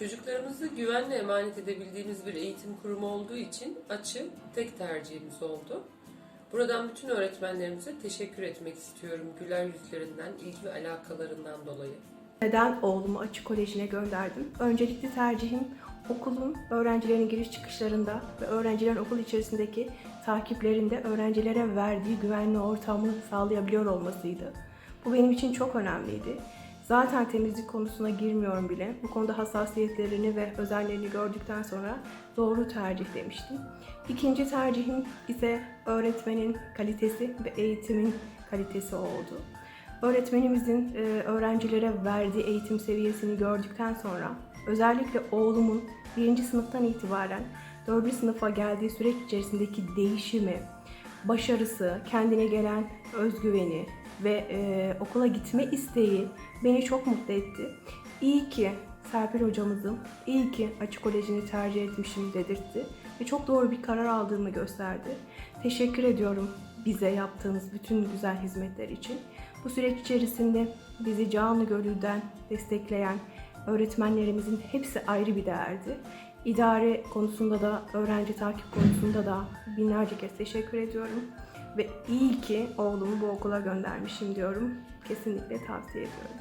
Çocuklarımızı güvenle emanet edebildiğimiz bir eğitim kurumu olduğu için açı tek tercihimiz oldu. Buradan bütün öğretmenlerimize teşekkür etmek istiyorum güler yüzlerinden, ilgi ve alakalarından dolayı. Neden oğlumu açık kolejine gönderdim? Öncelikli tercihim okulun öğrencilerin giriş çıkışlarında ve öğrencilerin okul içerisindeki takiplerinde öğrencilere verdiği güvenli ortamı sağlayabiliyor olmasıydı. Bu benim için çok önemliydi. Zaten temizlik konusuna girmiyorum bile. Bu konuda hassasiyetlerini ve özelliğini gördükten sonra doğru tercih demiştim. İkinci tercihim ise öğretmenin kalitesi ve eğitimin kalitesi oldu. Öğretmenimizin e, öğrencilere verdiği eğitim seviyesini gördükten sonra özellikle oğlumun birinci sınıftan itibaren dördüncü sınıfa geldiği süreç içerisindeki değişimi, başarısı, kendine gelen özgüveni ve e, okula gitme isteği beni çok mutlu etti. İyi ki Serpil hocamızın iyi ki açık kolejini tercih etmişim dedirtti ve çok doğru bir karar aldığımı gösterdi. Teşekkür ediyorum bize yaptığınız bütün güzel hizmetler için. Bu süreç içerisinde bizi canlı gönülden destekleyen öğretmenlerimizin hepsi ayrı bir değerdi. İdare konusunda da, öğrenci takip konusunda da binlerce kez teşekkür ediyorum. Ve iyi ki oğlumu bu okula göndermişim diyorum. Kesinlikle tavsiye ediyorum.